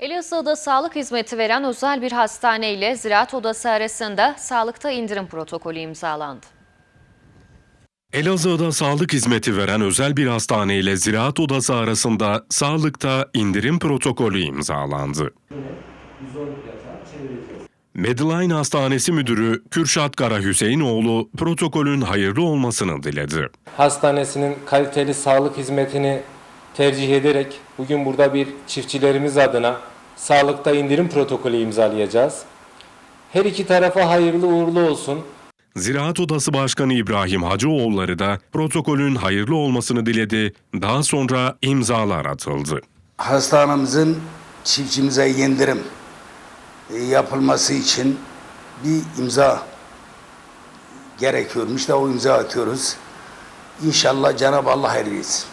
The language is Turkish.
Elazığ'da sağlık hizmeti veren özel bir hastane ile ziraat odası arasında sağlıkta indirim protokolü imzalandı. Elazığ'da sağlık hizmeti veren özel bir hastane ile ziraat odası arasında sağlıkta indirim protokolü imzalandı. Medline Hastanesi Müdürü Kürşat Kara Hüseyinoğlu protokolün hayırlı olmasını diledi. hastanesinin kaliteli sağlık hizmetini tercih ederek bugün burada bir çiftçilerimiz adına sağlıkta indirim protokolü imzalayacağız. Her iki tarafa hayırlı uğurlu olsun. Ziraat Odası Başkanı İbrahim Hacıoğulları da protokolün hayırlı olmasını diledi. Daha sonra imzalar atıldı. hastanemizin çiftçimize yendirim e, yapılması için bir imza gerekiyormuş da o imza atıyoruz. İnşallah Cenab-ı Allah hayır etsin.